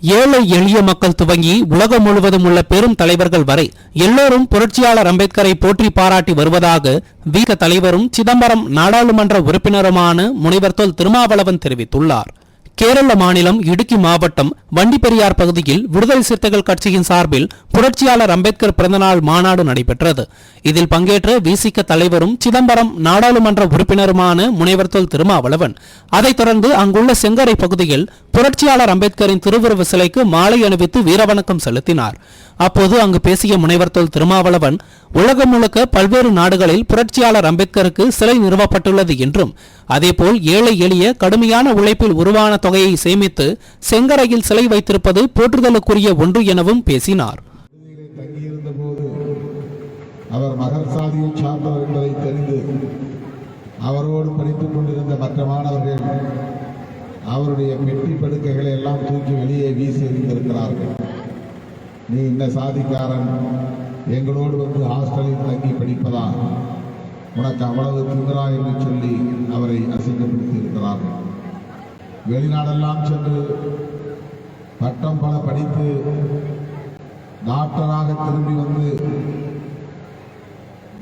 ஏழை எளிய மக்கள் துவங்கி உலகம் முழுவதும் உள்ள பெரும் தலைவர்கள் வரை எல்லோரும் புரட்சியாளர் அம்பேத்கரை போற்றி பாராட்டி வருவதாக வீக தலைவரும் சிதம்பரம் நாடாளுமன்ற உறுப்பினருமான முனைவர் தொல் திருமாவளவன் தெரிவித்துள்ளார். கேரள மாநிலம் இடுக்கி மாவட்டம் வண்டிப்பெரியார் பகுதியில் விடுதலை சிறுத்தைகள் கட்சியின் சார்பில் புரட்சியாளர் அம்பேத்கர் பிறந்தநாள் மாநாடு நடைபெற்றது. இதில் பங்கேற்ற விசிக தலைவரும் சிதம்பரம் நாடாளுமன்ற உறுப்பினருமான முனைவர் தொல் திருமாவளவன். அதைத் தொடர்ந்து அங்குள்ள செங்கரை பகுதியில் புரட்சியாளர் அம்பேத்கரின் திருவுருவ சிலைக்கு மாலை அணிவித்து வீரவணக்கம் செலுத்தினார். அப்போது அங்கு பேசிய முனைவர் தொல் திருமாவளவன் உலகம் முழுக்க பல்வேறு நாடுகளில் புரட்சியாளர் அம்பேத்கருக்கு சிலை நிறுவப்பட்டுள்ளது என்றும் அதேபோல் ஏழை எளிய கடுமையான உழைப்பில் உருவான தொகையை சேமித்து செங்கரையில் சிலை வைத்திருப்பது போற்றுதலுக்குரிய ஒன்று எனவும் பேசினார். அவர் மகர் சாதியை சார்ந்தவர் என்பதை தெரிந்து அவரோடு படித்துக் கொண்டிருந்த மற்ற மாணவர்கள் அவருடைய பெட்டி படுக்கைகளை எல்லாம் தூக்கி வெளியே வீசி எறிந்திருக்கிறார்கள். நீ இந்த சாதிக்காரன் எங்களோடு வந்து ஹாஸ்டலில் தங்கி படிப்பதா? உனக்கு அவ்வளவு திமிரா என்று சொல்லி அவரை அசிங்கப்படுத்தி இருக்கிறார்கள் வெளிநாடெல்லாம் சென்று பட்டம் பல படித்து டாக்டராக திரும்பி வந்து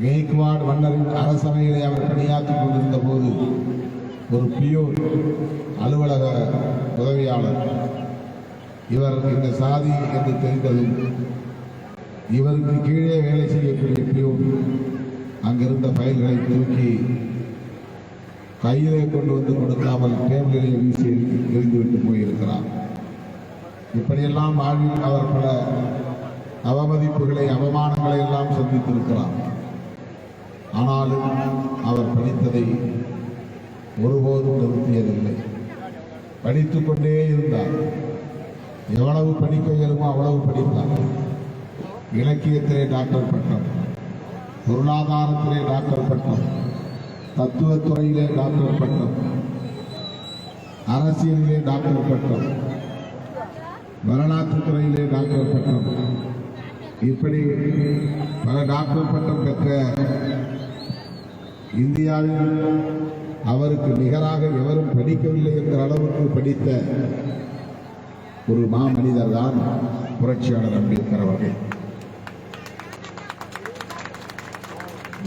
கேக்வாட் மன்னரின் அரசவையிலே அவர் பணியாற்றிக் கொண்டிருந்த போது ஒரு பியூர் அலுவலக உதவியாளர். இவர் இந்த சாதி என்று தெரிந்ததும் இவருக்கு கீழே வேலை செய்யக்கூடிய பியூர் அங்கிருந்த பயல்களை தூக்கி கையிலே கொண்டு வந்து கொடுக்காமல் டேபிளிலே வீசி எறிந்துவிட்டு போயிருக்கிறார். இப்படியெல்லாம் வாழ்வில் அவர் பல அவமதிப்புகளை அவமானங்களை எல்லாம் சந்தித்திருக்கிறார். ஆனாலும் அவர் படித்ததை ஒருபோதும் நிறுத்தியதில்லை. படித்துக் கொண்டே இருந்தார். எவ்வளவு படிக்க இயலுமோ அவ்வளவு படித்தார் இலக்கியத்திலே டாக்டர் பட்டம் பொருளாதாரத்திலே டாக்டர் பட்டம் தத்துவத்துறையிலே டாக்டர் பட்டம். அரசியலிலே டாக்டர் பட்டம். வரலாற்று துறையிலே டாக்டர் பட்டம். இப்படி பல டாக்டர் பட்டம் பெற்ற இந்தியாவில் அவருக்கு நிகராக எவரும் படிக்கவில்லை என்கிற அளவுக்கு படித்த ஒரு மாமனிதர் தான் புரட்சியாளர் அம்பேத்கர் அவர்கள்.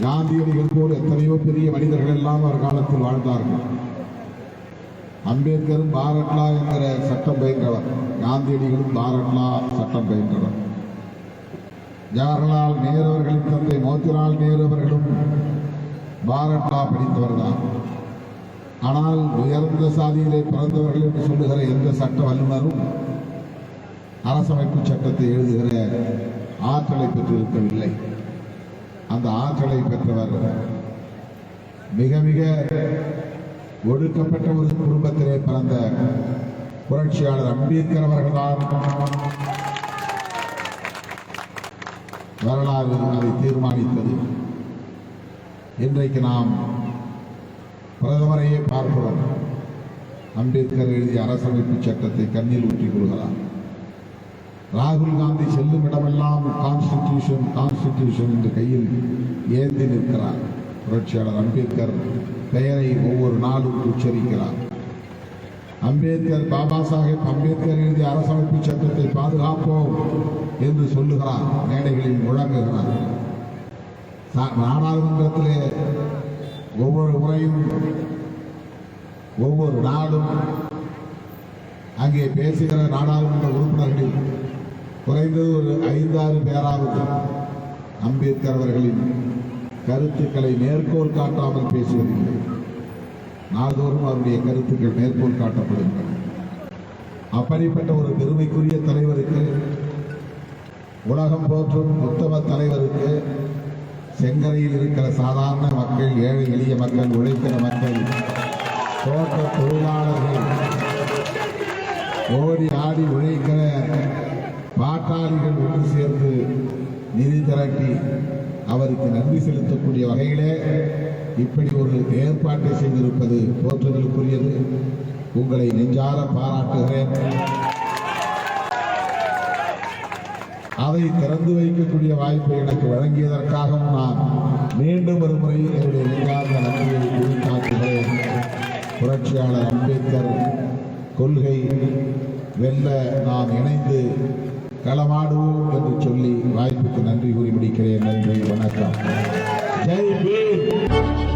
காந்தியடிகள் போல் எத்தனையோ பெரிய மனிதர்கள் எல்லாம் அவர் காலத்தில் வாழ்ந்தார்கள். அம்பேத்கரும் பாரட்லா என்கிற சட்டம் பயின்றவர். காந்தியடிகளும் பாரட்லா சட்டம் பயின்றவர். ஜவஹர்லால் நேரு அவர்களின் தந்தை மோத்திலால் நேரு அவர்களும் பாரட்லா படித்தவர்தான். ஆனால் உயர்ந்த சாதியிலே பிறந்தவர்கள் என்று சொல்லுகிற எந்த சட்ட வல்லுநரும் அரசமைப்பு சட்டத்தை எழுதுகிற ஆற்றலை பெற்றிருக்கவில்லை. அந்த ஆற்றலை பெற்றவர் மிக மிக ஒடுக்கப்பட்ட ஒரு குடும்பத்திலே பிறந்த புரட்சியாளர் அம்பேத்கர் அவர்கள்தான் வரலாறு அதை தீர்மானித்தது. இன்றைக்கு நாம் பிரதமரையே பார்க்கிறோம். அம்பேத்கர் எழுதிய அரசமைப்பு சட்டத்தை கண்ணில் ஊற்றிக் கொள்கிறார். ராகுல் காந்தி செல்லும் இடமெல்லாம் கான்ஸ்டிடியூஷன் கான்ஸ்டிடியூஷன் என்று கையில் ஏந்தி நிற்கிறார். புரட்சியாளர் அம்பேத்கர் பெயரை ஒவ்வொரு நாளும் உச்சரிக்கிறார். அம்பேத்கர் பாபா சாஹேப் அம்பேத்கர் எழுதிய அரசமைப்பு சட்டத்தை பாதுகாப்போம் என்று சொல்லுகிறார். மேடைகளில் முழங்குகிறார். நாடாளுமன்றத்திலே ஒவ்வொரு முறையும் ஒவ்வொரு நாளும் அங்கே பேசுகிற நாடாளுமன்ற உறுப்பினர்கள் குறைந்தது ஒரு ஐந்தாறு பேராவது அம்பேத்கர் அவர்களின் கருத்துக்களை மேற்கோள் காட்டாமல் பேசுவதில்லை. நாள்தோறும் அவருடைய கருத்துக்கள் மேற்கோள் காட்டப்படுகின்றன. அப்படிப்பட்ட ஒரு பெருமைக்குரிய தலைவருக்கு உலகம் போற்றும் உத்தம தலைவருக்கு செங்கரையில் இருக்கிற சாதாரண மக்கள் ஏழை எளிய மக்கள் உழைக்கிற மக்கள் தோட்ட தொழிலாளர்கள் ஓடி ஆடி உழைக்கிற பாட்டாளிகள் ஒன்று சேர்ந்து நிதி திரட்டி அவருக்கு நன்றி செலுத்தக்கூடிய வகையிலே இப்படி ஒரு ஏற்பாட்டை செய்திருப்பது போற்றுதலுக்குரியது உங்களை நெஞ்சார பாராட்டுகிறேன். அதை திறந்து வைக்கக்கூடிய வாய்ப்பை எனக்கு வழங்கியதற்காகவும் நான் மீண்டும் ஒரு முறை என்னுடைய நெஞ்சார்ந்த நன்றியை குறிக்காட்டுகிறேன் புரட்சியாளர் அம்பேத்கர் கொள்கை வெல்ல நாம் இணைந்து களமாடுவோம் என்று சொல்லி வாய்ப்புக்கு நன்றி கூறி முடிக்கிறேன். நன்றி வணக்கம். ஜெய் பீர்